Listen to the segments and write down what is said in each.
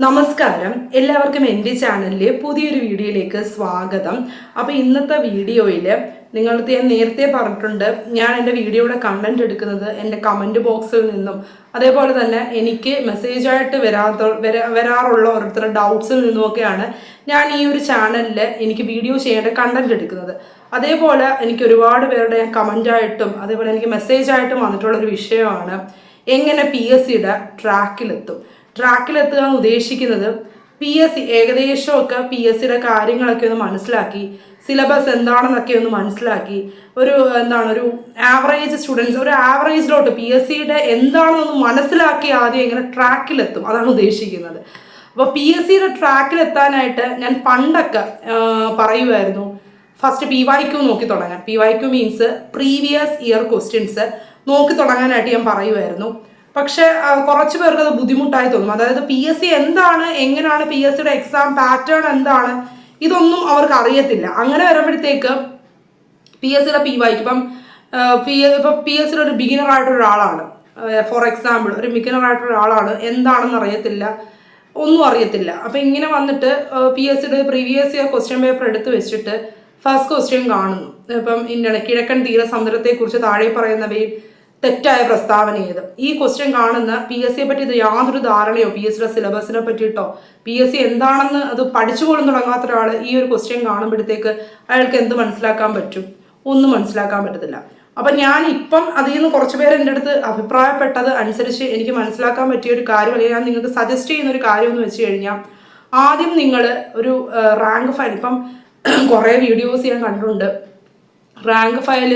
നമസ്കാരം. എല്ലാവർക്കും എന്റെ ചാനലിലെ പുതിയൊരു വീഡിയോയിലേക്ക് സ്വാഗതം. അപ്പോൾ ഇന്നത്തെ വീഡിയോയിൽ നിങ്ങൾക്ക് ഞാൻ നേരത്തെ പറഞ്ഞിട്ടുണ്ട് ഞാൻ എന്റെ വീഡിയോയുടെ കണ്ടന്റ് എടുക്കുന്നത് എന്റെ കമന്റ് ബോക്സിൽ നിന്നും. അതേപോലെ തന്നെ എനിക്ക് മെസ്സേജായിട്ട് വരാത്ത വരാ വരാറുള്ള ഓരോരുത്തരുടെ ഡൗട്ട്സിൽ നിന്നുമൊക്കെയാണ് ഞാൻ ഈ ഒരു ചാനലിൽ എനിക്ക് വീഡിയോ ചെയ്യേണ്ട കണ്ടന്റ് എടുക്കുന്നത്. അതേപോലെ എനിക്ക് ഒരുപാട് പേരുടെ ഞാൻ കമന്റായിട്ടും അതേപോലെ എനിക്ക് മെസ്സേജായിട്ടും വന്നിട്ടുള്ളൊരു വിഷയമാണ് എങ്ങനെ പി എസ് സിയുടെ ട്രാക്കിലെത്തും ട്രാക്കിലെത്തുക എന്ന് ഉദ്ദേശിക്കുന്നത്. പി എസ് സി ഏകദേശമൊക്കെ പി എസ് സിയുടെ കാര്യങ്ങളൊക്കെ ഒന്ന് മനസ്സിലാക്കി സിലബസ് എന്താണെന്നൊക്കെ ഒന്ന് മനസ്സിലാക്കി ഒരു എന്താണ് ഒരു ആവറേജ് സ്റ്റുഡൻസ് ഒരു ആവറേജിലോട്ട് പി എസ് സിയുടെ എന്താണെന്നൊന്ന് മനസ്സിലാക്കി ആദ്യം ഇങ്ങനെ ട്രാക്കിലെത്തും. അതാണ് ഉദ്ദേശിക്കുന്നത്. അപ്പോൾ പി എസ് സിയുടെ ട്രാക്കിലെത്താനായിട്ട് ഞാൻ പണ്ടൊക്കെ പറയുമായിരുന്നു ഫസ്റ്റ് പി വൈ ക്യു നോക്കി തുടങ്ങാൻ. P Y Q means previous year questions നോക്കി തുടങ്ങാനായിട്ട് ഞാൻ പറയുമായിരുന്നു പക്ഷെ കുറച്ച് പേർക്ക് അത് ബുദ്ധിമുട്ടായി തോന്നും. അതായത് പി എസ് സി എന്താണ് എങ്ങനെയാണ് പി എസ് സിയുടെ എക്സാം പാറ്റേൺ എന്താണ് ഇതൊന്നും അവർക്ക് അറിയത്തില്ല. അങ്ങനെ വരുമ്പോഴത്തേക്ക് പി എസ് സിയുടെ പി വായിക്കും ഇപ്പം പി ഇപ്പം പി എസ് സിയുടെ ഒരു ബിഗിനർ ആയിട്ടുള്ള ഒരാളാണ്. ഫോർ എക്സാമ്പിൾ ഒരു ബിഗിനർ ആയിട്ടുള്ള ഒരാളാണ്. എന്താണെന്ന് അറിയത്തില്ല. ഒന്നും അറിയത്തില്ല. അപ്പം ഇങ്ങനെ വന്നിട്ട് പി എസ് സിയുടെ പ്രീവിയസ് ഇയർ ക്വസ്റ്റ്യൻ പേപ്പർ എടുത്ത് വെച്ചിട്ട് ഫസ്റ്റ് ക്വസ്റ്റ്യൻ കാണുന്നു. ഇപ്പം ഇന്ന കിഴക്കൻ തീരസമുദ്രത്തെക്കുറിച്ച് താഴെ പറയുന്നവയിൽ തെറ്റായ പ്രസ്താവന ചെയ്ത് ഈ ക്വസ്റ്റ്യൻ കാണുന്ന പി എസ് സിയെ പറ്റി യാതൊരു ധാരണയോ പി എസ് സിയുടെ സിലബസിനെ പറ്റിയിട്ടോ? പി എസ് സി എന്താണെന്ന് അത് പഠിച്ചു പോലും തുടങ്ങാത്ത ഒരാൾ ഈ ഒരു ക്വസ്റ്റ്യൻ കാണുമ്പോഴത്തേക്ക് അയാൾക്ക് എന്ത് മനസ്സിലാക്കാൻ പറ്റും? ഒന്നും മനസ്സിലാക്കാൻ പറ്റത്തില്ല. അപ്പം ഞാൻ ഇപ്പം അതിൽ നിന്ന് കുറച്ച് പേര് എന്റെ അടുത്ത് അഭിപ്രായപ്പെട്ടത് അനുസരിച്ച് എനിക്ക് മനസ്സിലാക്കാൻ പറ്റിയ ഒരു കാര്യം അല്ലെങ്കിൽ ഞാൻ നിങ്ങൾക്ക് സജസ്റ്റ് ചെയ്യുന്ന ഒരു കാര്യം എന്ന് വെച്ച് കഴിഞ്ഞാൽ ആദ്യം നിങ്ങൾ ഒരു റാങ്ക് ഫയൽ ഇപ്പം കുറേ വീഡിയോസ് ഞാൻ കണ്ടിട്ടുണ്ട്. റാങ്ക് ഫയൽ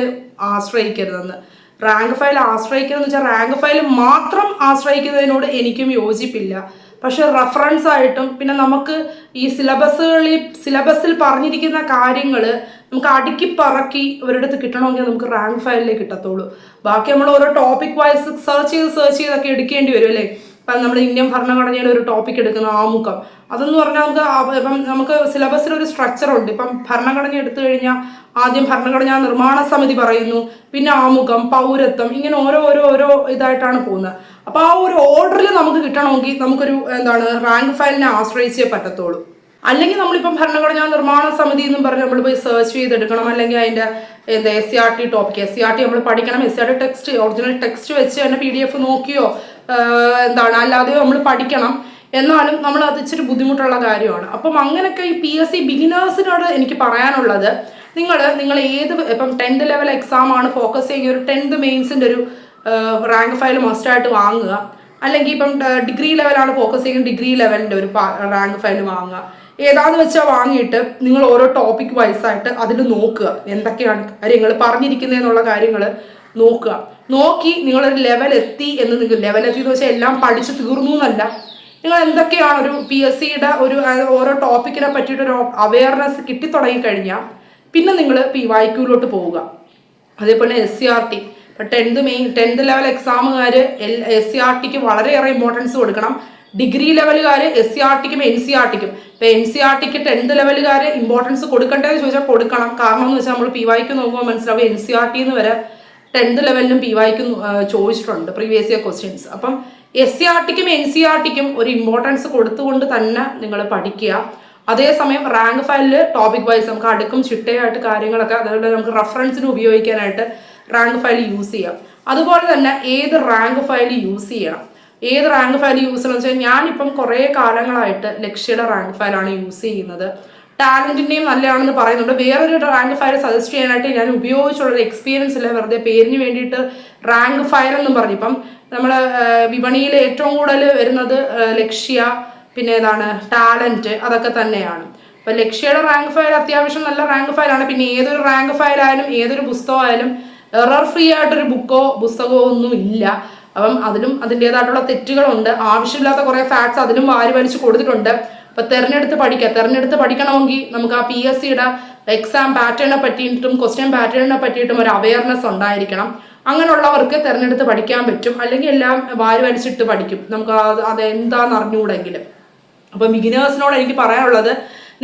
ആശ്രയിക്കരുതെന്ന്. റാങ്ക് ഫയൽ ആശ്രയിക്കുന്നത് വെച്ചാൽ റാങ്ക് ഫയൽ മാത്രം ആശ്രയിക്കുന്നതിനോട് എനിക്കും യോജിപ്പില്ല. പക്ഷെ റഫറൻസ് ആയിട്ടും പിന്നെ നമുക്ക് ഈ സിലബസുകളിൽ സിലബസിൽ പറഞ്ഞിരിക്കുന്ന കാര്യങ്ങൾ നമുക്ക് അടുക്കി പറക്കി ഇവരുടെ അടുത്ത് കിട്ടണമെങ്കിൽ നമുക്ക് റാങ്ക് ഫയലിലേക്ക് കിട്ടത്തുള്ളൂ. ബാക്കി നമ്മൾ ഓരോ ടോപ്പിക് വൈസ് സെർച്ച് ചെയ്ത് സെർച്ച് ചെയ്തൊക്കെ എടുക്കേണ്ടി വരും അല്ലേ? ഇപ്പം നമ്മൾ ഇന്ത്യൻ ഭരണഘടനയുടെ ഒരു ടോപ്പിക് എടുക്കുന്ന ആമുഖം. അതെന്ന് പറഞ്ഞാൽ നമുക്ക് ഇപ്പം നമുക്ക് സിലബസിൽ ഒരു സ്ട്രക്ചർ ഉണ്ട്. ഇപ്പം ഭരണഘടന എടുത്തു കഴിഞ്ഞാൽ ആദ്യം ഭരണഘടനാ നിർമ്മാണ സമിതി പറയുന്നു പിന്നെ ആമുഖം പൗരത്വം ഇങ്ങനെ ഓരോ ഓരോ ഓരോ ഇതായിട്ടാണ് പോകുന്നത്. അപ്പോൾ ആ ഒരു ഓർഡറിൽ നമുക്ക് കിട്ടണമെങ്കിൽ നമുക്കൊരു എന്താണ് റാങ്ക് ഫയലിനെ ആശ്രയിച്ചേ പറ്റത്തുള്ളൂ. അല്ലെങ്കിൽ നമ്മളിപ്പം ഭരണഘടനാ നിർമ്മാണ സമിതി എന്നും പറഞ്ഞ് നമ്മൾ പോയി സെർച്ച് ചെയ്തെടുക്കണം. അല്ലെങ്കിൽ അതിന്റെ എന്താ S C R T topic S C R T നമ്മൾ പഠിക്കണം. S C R T text original text വെച്ച് തന്നെ പി ഡി എഫ് നോക്കിയോ? എന്താണ്? അല്ലാതെ നമ്മൾ പഠിക്കണം. എന്നാലും നമ്മൾ അത് ഇച്ചിരി ബുദ്ധിമുട്ടുള്ള കാര്യമാണ്. അപ്പം അങ്ങനെയൊക്കെ ഈ പി എസ് സി ബിഗിനേഴ്സിനോട് എനിക്ക് പറയാനുള്ളത് നിങ്ങൾ നിങ്ങൾ ഏത് ഇപ്പം ടെൻത്ത് ലെവൽ എക്സാം ആണ് ഫോക്കസ് ചെയ്യുന്ന ഒരു ടെൻത്ത് മെയിൻസിന്റെ ഒരു റാങ്ക് ഫയൽ മസ്റ്റായിട്ട് വാങ്ങുക. അല്ലെങ്കിൽ ഇപ്പം ഡിഗ്രി ലെവലാണ് ഫോക്കസ് ചെയ്യുന്നത് ഡിഗ്രി ലെവലിന്റെ ഒരു റാങ്ക് ഫയൽ വാങ്ങുക. ഏതാന്ന് വെച്ചാൽ വാങ്ങിയിട്ട് നിങ്ങൾ ഓരോ ടോപ്പിക് വൈസായിട്ട് അതിൽ നോക്കുക എന്തൊക്കെയാണ് കാര്യങ്ങൾ പറഞ്ഞിരിക്കുന്നതെന്നുള്ള കാര്യങ്ങൾ നോക്കുക. നോക്കി നിങ്ങളൊരു ലെവൽ എത്തി എന്ന് നിങ്ങൾ ലെവൽ എത്തി എന്ന് വെച്ചാൽ എല്ലാം പഠിച്ചു തീർന്നു എന്നല്ല. നിങ്ങൾ എന്തൊക്കെയാണ് ഒരു പി എസ് സിയുടെ ഒരു ഓരോ ടോപ്പിക്കിനെ പറ്റിയിട്ടൊരു അവയർനെസ് കിട്ടിത്തുടങ്ങി കഴിഞ്ഞാൽ പിന്നെ നിങ്ങൾ പി വായിക്കൂലോട്ട് പോവുക. അതേപോലെ എസ് സി ആർ ടി ഇപ്പം ടെൻത്ത് മെയിൻ ടെൻത്ത് ലെവൽ എക്സാമുകാർ എൽ എസ് സി ആർ ടിക്ക് വളരെയേറെ ഇമ്പോർട്ടൻസ് കൊടുക്കണം. ഡിഗ്രി ലെവലുകാർ എസ് സി ആർ ടിക്കും എൻ സി ആർ ടിക്കും ഇപ്പം എൻ സി ആർ ടിക്ക് ടെൻത്ത് ലെവലുകാർ ഇമ്പോർട്ടൻസ് കൊടുക്കേണ്ടതെന്ന് ചോദിച്ചാൽ കൊടുക്കണം. കാരണം എന്ന് വെച്ചാൽ നമ്മൾ പി വൈക്ക് നോക്കുമ്പോൾ മനസ്സിലാവും എൻ സി ആർ ടി എന്ന് വരെ ടെൻത്ത് ലെവലിലും പി വായിക്കും ചോദിച്ചിട്ടുണ്ട് പ്രീവിയസ് ഇയർ ക്വസ്റ്റ്യൻസ് അപ്പം എസ് സി ആർ ടിക്കും എൻ സി ആർ ടിക്കും ഒരു ഇമ്പോർട്ടൻസ് കൊടുത്തുകൊണ്ട് തന്നെ നിങ്ങൾ പഠിക്കുക. അതേസമയം റാങ്ക് ഫയലിൽ ടോപ്പിക് വൈസ് നമുക്ക് അടുക്കും ചിട്ടയായിട്ട് കാര്യങ്ങളൊക്കെ അതുപോലെ നമുക്ക് റെഫറൻസിന് ഉപയോഗിക്കാനായിട്ട് റാങ്ക് ഫയൽ യൂസ് ചെയ്യാം. അതുപോലെ തന്നെ ഏത് റാങ്ക് ഫയൽ യൂസ് ചെയ്യണം. ഏത് റാങ്ക് ഫയൽ യൂസ് ചെയ്യണം വെച്ചാൽ ഞാനിപ്പം കുറേ കാലങ്ങളായിട്ട് ലക്ഷ്യയുടെ റാങ്ക് ഫയലാണ് യൂസ് ചെയ്യുന്നത്. ടാലന്റിന്റെയും നല്ലതാണെന്ന് പറയുന്നുണ്ട്. വേറൊരു റാങ്ക് ഫയർ സജസ്റ്റ് ചെയ്യാനായിട്ട് ഞാൻ ഉപയോഗിച്ചുള്ള എക്സ്പീരിയൻസ് ഇല്ല. വെറുതെ പേരിന് വേണ്ടിയിട്ട് റാങ്ക് ഫയർ എന്നും പറഞ്ഞു. ഇപ്പം നമ്മൾ വിപണിയിൽ ഏറ്റവും കൂടുതൽ വരുന്നത് ലക്ഷ്യ പിന്നെ ഏതാണ് ടാലന്റ് അതൊക്കെ തന്നെയാണ്. അപ്പൊ ലക്ഷ്യയുടെ റാങ്ക് ഫയൽ അത്യാവശ്യം നല്ല റാങ്ക് ഫയലാണ് പിന്നെ ഏതൊരു റാങ്ക് ഫയലായാലും ഏതൊരു പുസ്തകമായാലും എറർ ഫ്രീ ആയിട്ടൊരു ബുക്കോ പുസ്തകമോ ഒന്നും ഇല്ല. അപ്പം അതിലും അതിന്റെതായിട്ടുള്ള തെറ്റുകളുണ്ട്. ആവശ്യമില്ലാത്ത കുറേ ഫാക്ട്സ് അതിലും വാരി വലിച്ച് കൊടുത്തിട്ടുണ്ട്. അപ്പൊ തെരഞ്ഞെടുത്ത് പഠിക്കുക തെരഞ്ഞെടുത്ത് പഠിക്കണമെങ്കിൽ നമുക്ക് ആ പി എസ് സിയുടെ എക്സാം പാറ്റേണിനെ പറ്റിയിട്ടും ക്വസ്റ്റ്യൻ പാറ്റേണിനെ പറ്റിയിട്ടും ഒരു അവയർനെസ് ഉണ്ടായിരിക്കണം. അങ്ങനെയുള്ളവർക്ക് തിരഞ്ഞെടുത്ത് പഠിക്കാൻ പറ്റും. അല്ലെങ്കിൽ എല്ലാം വാരി വലിച്ചിട്ട് പഠിക്കും. നമുക്ക് അത് എന്താന്ന് അറിഞ്ഞുകൂടെങ്കിലും അപ്പം ബിഗിനേഴ്സിനോട് എനിക്ക് പറയാനുള്ളത്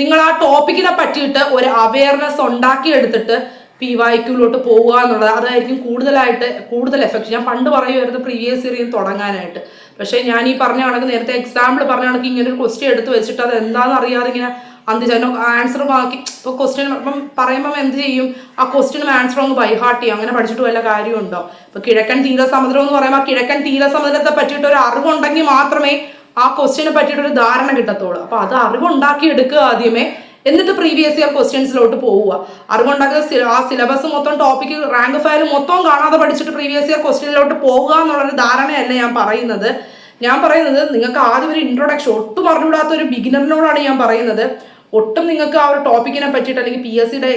നിങ്ങൾ ആ ടോപ്പിക്കിനെ പറ്റിയിട്ട് ഒരു അവയർനെസ് ഉണ്ടാക്കിയെടുത്തിട്ട് പി വായിക്കൂലോട്ട് പോവുക എന്നുള്ളത് അതായിരിക്കും കൂടുതലായിട്ട് കൂടുതൽ എഫക്റ്റ് ഞാൻ പണ്ട് പറയുമായിരുന്നു പ്രീവിയസ് ഇയറിൽ തുടങ്ങാനായിട്ട്. പക്ഷേ ഞാൻ ഈ പറഞ്ഞ കണക്ക് നേരത്തെ എക്സാമ്പിൾ പറഞ്ഞ കണക്ക് ഇങ്ങനെ ഒരു ക്വസ്റ്റ്യൻ എടുത്ത് വെച്ചിട്ട് അത് എന്താണെന്ന് അറിയാതെ ഇങ്ങനെ അന്തിച്ചാൽ ആൻസർ ബാക്കി ഇപ്പോൾ ക്വസ്റ്റ്യൻ ഇപ്പം പറയുമ്പം എന്ത് ചെയ്യും? ആ ക്വസ്റ്റ്യനും ആൻസറും അങ്ങ് ബൈഹാർട്ട് ചെയ്യും. അങ്ങനെ പഠിച്ചിട്ട് വല്ല കാര്യമുണ്ടോ? ഇപ്പോൾ കിഴക്കൻ തീരസമുദ്രം എന്ന് പറയുമ്പോൾ ആ കിഴക്കൻ തീരസമുദ്രത്തെ പറ്റിയിട്ട് ഒരു അറിവുണ്ടെങ്കിൽ മാത്രമേ ആ ക്വസ്റ്റ്യനെ പറ്റിയിട്ട് ഒരു ധാരണ കിട്ടത്തുള്ളൂ. അപ്പോൾ അത് അറിവുണ്ടാക്കി എടുക്കുക ആദ്യമേ. എന്നിട്ട് പ്രീവിയസ് ഇയർ ക്വസ്റ്റ്യൻസിലോട്ട് പോവുക. അറിവുണ്ടാക്കിയ ആ സിലബസ് മൊത്തം ടോപ്പിക്ക് റാങ്ക് ഫയൽ മൊത്തം കാണാതെ പഠിച്ചിട്ട് പ്രീവിയസ് ഇയർ ക്വസ്റ്റ്യനിലോട്ട് പോവുക എന്നുള്ളൊരു ധാരണയല്ല ഞാൻ പറയുന്നത്. ഞാൻ പറയുന്നത് നിങ്ങൾക്ക് ആദ്യം ഒരു ഇൻട്രൊഡക്ഷൻ ഒട്ടും അറിഞ്ഞുകൂടാത്ത ഒരു ബിഗിനറിനോടാണ് ഞാൻ പറയുന്നത്. ഒട്ടും നിങ്ങൾക്ക് ആ ഒരു ടോപ്പിക്കിനെ പറ്റിയിട്ട് അല്ലെങ്കിൽ പി എസ് സിയുടെ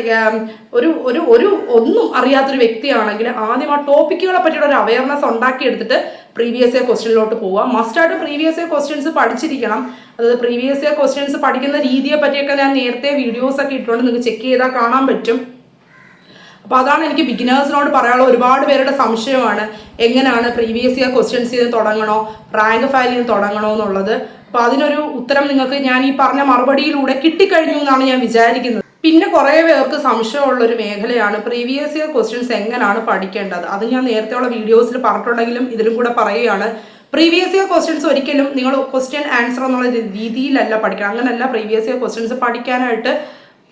ഒരു ഒരു ഒരു ഒന്നും അറിയാത്തൊരു വ്യക്തിയാണെങ്കിൽ ആദ്യം ആ ടോപ്പിക്കുകളെ പറ്റിയുള്ള ഒരു അവയർനെസ് ഉണ്ടാക്കിയെടുത്തിട്ട് പ്രീവിയസ് ഇയർ ക്വസ്റ്റ്യനിലോട്ട് പോവുക. മസ്റ്റായിട്ട് പ്രീവിയസ് ഇയർ ക്വസ്റ്റ്യൻസ് പഠിച്ചിരിക്കണം. അതായത് പ്രീവിയസ് ഇയർ ക്വസ്റ്റ്യൻസ് പഠിക്കുന്ന രീതിയെ പറ്റിയൊക്കെ ഞാൻ നേരത്തെ വീഡിയോസ് ഒക്കെ ഇട്ടുകൊണ്ട് നിങ്ങൾക്ക് ചെക്ക് ചെയ്താൽ കാണാൻ പറ്റും. അപ്പോൾ അതാണ് എനിക്ക് ബിഗിനേഴ്സിനോട് പറയാനുള്ള ഒരുപാട് പേരുടെ സംശയമാണ്. എങ്ങനെയാണ് പ്രീവിയസ് ഇയർ ക്വസ്റ്റ്യൻസ് ചെയ്ത് തുടങ്ങണോ? റാങ്ക് ഫയൽ ചെയ്ത് തുടങ്ങണോ എന്നുള്ളത്. അപ്പോൾ അതിനൊരു ഉത്തരം നിങ്ങൾക്ക് ഞാൻ ഈ പറഞ്ഞ മറുപടിയിലൂടെ കിട്ടിക്കഴിഞ്ഞു എന്നാണ് ഞാൻ വിചാരിക്കുന്നത്. പിന്നെ കുറേ പേർക്ക് സംശയമുള്ള ഒരു മേഖലയാണ് പ്രീവിയസ് ഇയർ ക്വസ്റ്റ്യൻസ് എങ്ങനെയാണ് പഠിക്കേണ്ടത്. അത് ഞാൻ നേരത്തെയുള്ള വീഡിയോസിൽ പറഞ്ഞിട്ടുണ്ടെങ്കിലും ഇതിലും കൂടെ പറയുകയാണ്. പ്രീവിയസ് ഇയർ ക്വസ്റ്റ്യൻസ് ഒരിക്കലും നിങ്ങൾ ക്വസ്റ്റ്യൻ ആൻസർ എന്നുള്ള രീതിയിലല്ല പഠിക്കണം. അങ്ങനെയല്ല പ്രീവിയസ് ഇയർ ക്വസ്റ്റ്യൻസ് പഠിക്കാനായിട്ട്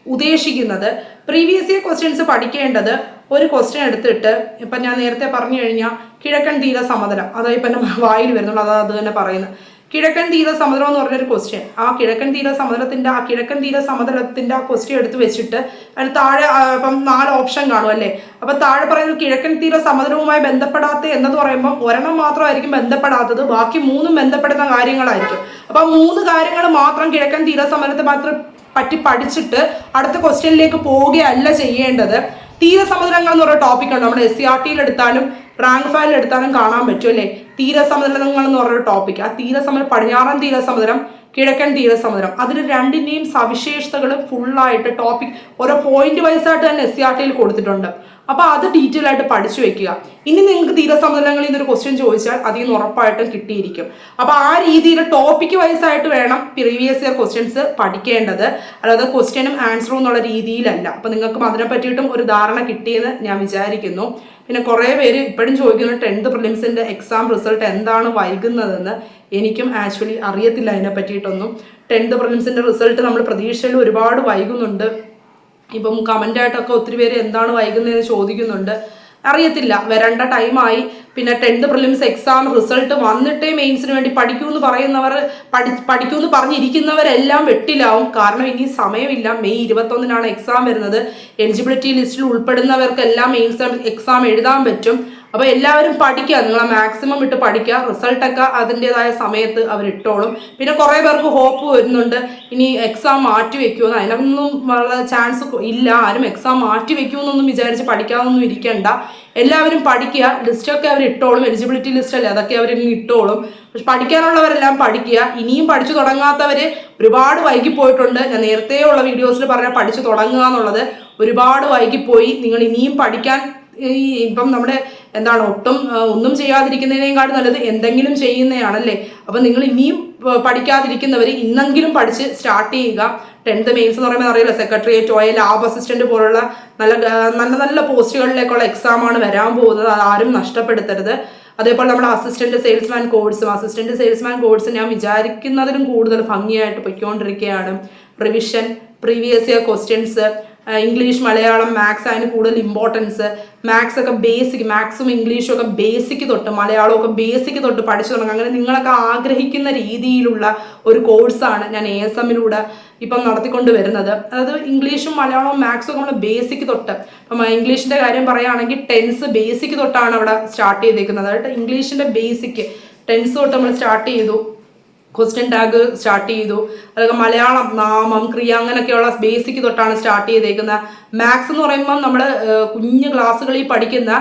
ഉദ്ദേശിക്കുന്നത്. പ്രീവിയസ് ഇയർ ക്വസ്റ്റ്യൻസ് പഠിക്കേണ്ടത് ഒരു ക്വസ്റ്റ്യൻ എടുത്തിട്ട് ഇപ്പം ഞാൻ നേരത്തെ പറഞ്ഞു കഴിഞ്ഞാൽ കിഴക്കൻ തീര സമതലം. അതായത് ഇപ്പം എന്റെ വായിൽ വരുന്നുള്ളൂ അതാ അത് തന്നെ പറയുന്നത്. കിഴക്കൻ തീര സമതലം എന്ന് പറഞ്ഞൊരു ക്വസ്റ്റ്യൻ ആ കിഴക്കൻ തീര സമതലത്തിന്റെ ആ കിഴക്കൻ തീര സമതലത്തിന്റെ ആ ക്വസ്റ്റ്യൻ എടുത്ത് വെച്ചിട്ട് അതിന് താഴെ ഇപ്പം നാല് ഓപ്ഷൻ കാണും അല്ലേ? അപ്പം താഴെ പറയുന്നത് കിഴക്കൻ തീര സമതലവുമായി ബന്ധപ്പെടാത്ത എന്നത് പറയുമ്പോൾ ഒരെണ്ണം മാത്രമായിരിക്കും ബന്ധപ്പെടാത്തത് ബാക്കി മൂന്നും ബന്ധപ്പെടുന്ന കാര്യങ്ങളായിരിക്കും. അപ്പം മൂന്ന് കാര്യങ്ങൾ മാത്രം കിഴക്കൻ തീര സമതലത്തെ മാത്രം പറ്റി പഠിച്ചിട്ട് അടുത്ത ക്വസ്റ്റ്യനിലേക്ക് പോവുകയല്ല ചെയ്യേണ്ടത്. തീരസമുദ്രങ്ങൾ എന്ന് പറയുന്ന ഉണ്ട് നമ്മുടെ എസ് സി ആർ ടിയിൽ എടുത്താലും റാങ്ക് ഫയലിൽ എടുത്താലും കാണാൻ പറ്റും അല്ലേ? തീരസമുദ്രങ്ങൾ എന്ന് പറയുന്ന ടോപ്പിക് ആ തീരസമുദ്രം പടിഞ്ഞാറൻ തീരസമുദ്രം കിഴക്കൻ തീരസമുദ്രം അതിന് രണ്ടിന്റെയും സവിശേഷതകൾ ഫുള്ളായിട്ട് ടോപ്പിക് ഓരോ പോയിന്റ് വൈസ് ആയിട്ട് തന്നെ എസ് സി ആർ ടിയിൽ കൊടുത്തിട്ടുണ്ട്. അപ്പോൾ അത് ഡീറ്റെയിൽ ആയിട്ട് പഠിച്ചു വെക്കുക. ഇനി നിങ്ങൾക്ക് തീരസമുദ്രങ്ങളിൽ നിന്നൊരു ക്വസ്റ്റ്യൻ ചോദിച്ചാൽ അതിൽ നിന്ന് ഉറപ്പായിട്ടും കിട്ടിയിരിക്കും. അപ്പോൾ ആ രീതിയിൽ ടോപ്പിക് വൈസ് ആയിട്ട് വേണം പ്രീവിയസ് ഇയർ ക്വസ്റ്റ്യൻസ് പഠിക്കേണ്ടത്. അല്ലാതെ ക്വസ്റ്റ്യനും ആൻസറും എന്നുള്ള രീതിയിലല്ല. അപ്പോൾ നിങ്ങൾക്ക് അതിനെ പറ്റിയിട്ടും ഒരു ധാരണ കിട്ടിയെന്ന് ഞാൻ വിചാരിക്കുന്നു. പിന്നെ കുറേ പേര് ഇപ്പോഴും ചോദിക്കുന്നു ടെൻത്ത് പ്രിലിംസിന്റെ എക്സാം റിസൾട്ട് എന്താണ് വൈകുന്നതെന്ന്? എനിക്കും ആക്ച്വലി അറിയത്തില്ല അതിനെ പറ്റിയിട്ടൊന്നും. ടെൻത്ത് പ്രിലിംസിന്റെ റിസൾട്ട് നമ്മൾ പ്രതീക്ഷയിൽ ഒരുപാട് വൈകുന്നുണ്ട്. ഇപ്പം കമന്റായിട്ടൊക്കെ ഒത്തിരി പേര് എന്താണ് വൈകുന്നതെന്ന് ചോദിക്കുന്നുണ്ട്. അറിയത്തില്ല. വരേണ്ട ടൈമായി പിന്നെ ടെൻത്ത് പ്രിലിംസ് എക്സാം റിസൾട്ട് വന്നിട്ടേ മെയിൻസിന് വേണ്ടി പഠിക്കൂ എന്ന് പറയുന്നവർ പഠി പഠിക്കൂ എന്ന് പറഞ്ഞിരിക്കുന്നവരെല്ലാം വെട്ടിലാവും. കാരണം ഇനി സമയമില്ല. മെയ് ഇരുപത്തൊന്നിനാണ് എക്സാം വരുന്നത്. എലിജിബിലിറ്റി ലിസ്റ്റിൽ ഉൾപ്പെടുന്നവർക്കെല്ലാം മെയിൻസ് എക്സാം എഴുതാൻ പറ്റും. അപ്പോൾ എല്ലാവരും പഠിക്കുക. നിങ്ങൾ മാക്സിമം ഇട്ട് പഠിക്കുക. റിസൾട്ടൊക്കെ അതിന്റെതായ സമയത്ത് അവർ ഇട്ടോളും. പിന്നെ കുറേ പേർക്ക് ഹോപ്പ് വരുന്നുണ്ട്. ഇനി എക്സാം മാറ്റി വെക്കുമെന്ന് അതിനൊന്നും വളരെ ചാൻസ് ഇല്ല. ആരും എക്സാം മാറ്റി വെക്കുമെന്നൊന്നും വിചാരിച്ച് പഠിക്കാതൊന്നും ഇരിക്കണ്ട. എല്ലാവരും പഠിക്കുക. ലിസ്റ്റൊക്കെ അവർ ഇട്ടോളും. എലിജിബിലിറ്റി ലിസ്റ്റ് അല്ലേ? അതൊക്കെ അവർ ഇനി ഇട്ടോളും. പക്ഷെ പഠിക്കാനുള്ളവരെല്ലാം പഠിക്കുക. ഇനിയും പഠിച്ചു തുടങ്ങാത്തവർ ഒരുപാട് വൈകിപ്പോയിട്ടുണ്ട് ഞാൻ നേരത്തെ ഉള്ള വീഡിയോസിൽ പറഞ്ഞ പഠിച്ചു തുടങ്ങുക എന്നുള്ളത് ഒരുപാട് വൈകിപ്പോയി നിങ്ങൾ ഇനിയും പഠിക്കാൻ ഈ ഇപ്പം നമ്മുടെ എന്താണ് ഒട്ടും ഒന്നും ചെയ്യാതിരിക്കുന്നതിനേക്കാളും നല്ലത് എന്തെങ്കിലും ചെയ്യുന്നതാണല്ലേ അപ്പം നിങ്ങൾ ഇനിയും പഠിക്കാതിരിക്കുന്നവർ ഇന്നെങ്കിലും പഠിച്ച് സ്റ്റാർട്ട് ചെയ്യുക. ടെൻത്ത് മെയിൻസ് എന്ന് പറയുമ്പോൾ അറിയില്ല സെക്രട്ടറിയേറ്റ് ഓയ ലാബ് അസിസ്റ്റന്റ് പോലുള്ള നല്ല നല്ല നല്ല പോസ്റ്റുകളിലേക്കുള്ള എക്സാമാണ് വരാൻ പോകുന്നത്. അത് ആരും നഷ്ടപ്പെടുത്തരുത്. അതേപോലെ നമ്മുടെ അസിസ്റ്റന്റ് സെയിൽസ്മാൻ കോഴ്സും അസിസ്റ്റന്റ് സെയിൽസ്മാൻ കോഴ്സ് ഞാൻ വിചാരിക്കുന്നതിലും കൂടുതൽ ഭംഗിയായിട്ട് പൊയ്ക്കൊണ്ടിരിക്കുകയാണ്. Revision previous year questions English Malayalam maths അതിന് കൂടുതൽ ഇമ്പോർട്ടൻസ് മാത്സ് ഒക്കെ ബേസിക് മാത്സും ഇംഗ്ലീഷും ഒക്കെ ബേസിക് തൊട്ട് മലയാളം ഒക്കെ ബേസിക് തൊട്ട് പഠിച്ചു തുടങ്ങും. അങ്ങനെ നിങ്ങളൊക്കെ ആഗ്രഹിക്കുന്ന രീതിയിലുള്ള ഒരു കോഴ്സാണ് ഞാൻ എ എസ് എമ്മിലൂടെ ഇപ്പം നടത്തിക്കൊണ്ട് വരുന്നത്. അതായത് ഇംഗ്ലീഷും മലയാളവും മാത്സും നമ്മൾ ബേസിക് തൊട്ട്. ഇപ്പം ഇംഗ്ലീഷിന്റെ കാര്യം പറയുകയാണെങ്കിൽ ടെൻസ് ബേസിക് തൊട്ടാണ് അവിടെ സ്റ്റാർട്ട് ചെയ്തേക്കുന്നത്. അതായത് ഇംഗ്ലീഷിന്റെ ബേസിക് ടെൻസ് തൊട്ട് നമ്മൾ സ്റ്റാർട്ട് ചെയ്തു. ക്വസ്റ്റ്യൻ ടാഗ് സ്റ്റാർട്ട് ചെയ്തു. അതൊക്കെ മലയാളം നാമം ക്രിയ അങ്ങനെയൊക്കെയുള്ള ബേസിക് തൊട്ടാണ് സ്റ്റാർട്ട് ചെയ്തേക്കുന്നത്. മാത്സ് എന്ന് പറയുമ്പം നമ്മൾ കുഞ്ഞു ക്ലാസ്സുകളിൽ പഠിക്കുന്ന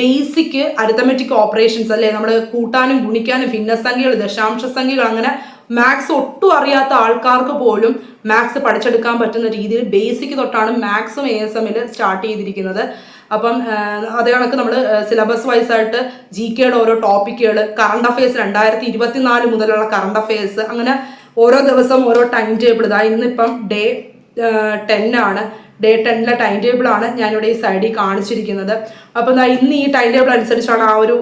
ബേസിക് അരിത്തമെറ്റിക് ഓപ്പറേഷൻസ് അല്ലേ? നമ്മൾ കൂട്ടാനും ഗുണിക്കാനും ഭിന്നസംഖ്യകൾ ദശാംശ സംഖ്യകൾ അങ്ങനെ മാത്സ് ഒട്ടും അറിയാത്ത ആൾക്കാർക്ക് പോലും മാത്സ് പഠിച്ചെടുക്കാൻ പറ്റുന്ന രീതിയിൽ ബേസിക് തൊട്ടാണ് മാത്സും എ എസ് എമ്മിൽ സ്റ്റാർട്ട് ചെയ്തിരിക്കുന്നത്. അപ്പം അതേ കണക്ക് നമ്മൾ സിലബസ് വൈസ് ആയിട്ട് ജി കെയുടെ ഓരോ ടോപ്പിക്കുകൾ കറണ്ട് അഫയേഴ്സ് രണ്ടായിരത്തി ഇരുപത്തിനാല് മുതലുള്ള കറണ്ട് അഫയേഴ്സ് അങ്ങനെ ഓരോ ദിവസം ഓരോ ടൈം ടേബിൾ ഇതാ ഇന്നിപ്പം ഡേ ടെൻ ആണ്. ഡേ ടെന്നിലെ ടൈം ടേബിളാണ് ഞാനിവിടെ ഈ സൈഡിൽ കാണിച്ചിരിക്കുന്നത്. അപ്പോൾ എന്താ ഇന്ന് ഈ ടൈം ടേബിൾ അനുസരിച്ചാണ് ആ ഒരു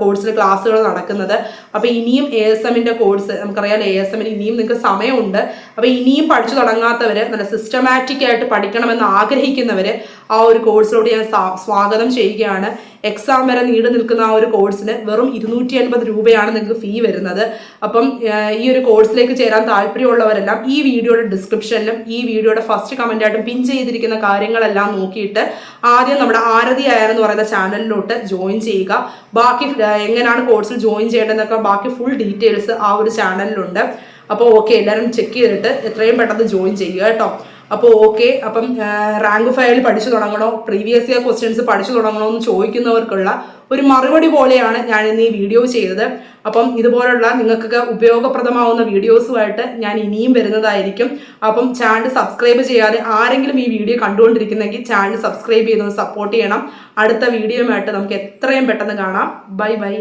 കോഴ്സിൽ ക്ലാസ്സുകൾ നടക്കുന്നത്. അപ്പോൾ ഇനിയും എ എസ് എമ്മിന്റെ കോഴ്സ് നമുക്കറിയാം എ എസ് എമ്മിന് ഇനിയും നിങ്ങൾക്ക് സമയമുണ്ട്. അപ്പോൾ ഇനിയും പഠിച്ചു തുടങ്ങാത്തവർ നല്ല സിസ്റ്റമാറ്റിക് ആയിട്ട് പഠിക്കണമെന്ന് ആഗ്രഹിക്കുന്നവർ ആ ഒരു കോഴ്സിലോട്ട് ഞാൻ സ്വാഗതം ചെയ്യുകയാണ്. എക്സാം വരെ നീണ്ടു നിൽക്കുന്ന ആ ഒരു കോഴ്സിന് വെറും ഇരുന്നൂറ്റി അൻപത് രൂപയാണ് നിങ്ങൾക്ക് ഫീ വരുന്നത്. അപ്പം ഈ ഒരു കോഴ്സിലേക്ക് ചേരാൻ താല്പര്യമുള്ളവരെല്ലാം ഈ വീഡിയോയുടെ ഡിസ്ക്രിപ്ഷനിലും ഈ വീഡിയോയുടെ ഫസ്റ്റ് കമന്റായിട്ടും പിൻ ചെയ്തിരിക്കുന്ന കാര്യങ്ങളെല്ലാം നോക്കിയിട്ട് ആദ്യം നമ്മുടെ ആരതി അയർ എന്ന് പറയുന്ന ചാനലിലോട്ട് ജോയിൻ ചെയ്യുക. ബാക്കി എങ്ങനെയാണ് കോഴ്സിൽ ജോയിൻ ചെയ്യേണ്ടതെന്നൊക്കെ ബാക്കി ഫുൾ ഡീറ്റെയിൽസ് ആ ഒരു ചാനലിലുണ്ട് അപ്പോൾ ഓക്കെ എല്ലാവരും ചെക്ക് ചെയ്തിട്ട് എത്രയും പെട്ടെന്ന് ജോയിൻ ചെയ്യുക കേട്ടോ. അപ്പോൾ ഓക്കെ അപ്പം റാങ്ക് ഫയൽ പഠിച്ചു തുടങ്ങണോ? പ്രീവിയസ് ഇയർ ക്വസ്റ്റ്യൻസ് പഠിച്ചു തുടങ്ങണോ എന്ന് ചോദിക്കുന്നവർക്കുള്ള ഒരു മറുപടി പോലെയാണ് ഞാൻ ഇന്ന് ഈ വീഡിയോ ചെയ്തത്. അപ്പം ഇതുപോലുള്ള നിങ്ങൾക്കൊക്കെ ഉപയോഗപ്രദമാവുന്ന വീഡിയോസുമായിട്ട് ഞാൻ ഇനിയും വരുന്നതായിരിക്കും. അപ്പം ചാനൽ സബ്സ്ക്രൈബ് ചെയ്യാതെ ആരെങ്കിലും ഈ വീഡിയോ കണ്ടുകൊണ്ടിരിക്കുന്നെങ്കിൽ ചാനൽ സബ്സ്ക്രൈബ് ചെയ്തൊന്ന് സപ്പോർട്ട് ചെയ്യണം. അടുത്ത വീഡിയോയുമായിട്ട് നമുക്ക് എത്രയും പെട്ടെന്ന് കാണാം. Bye bye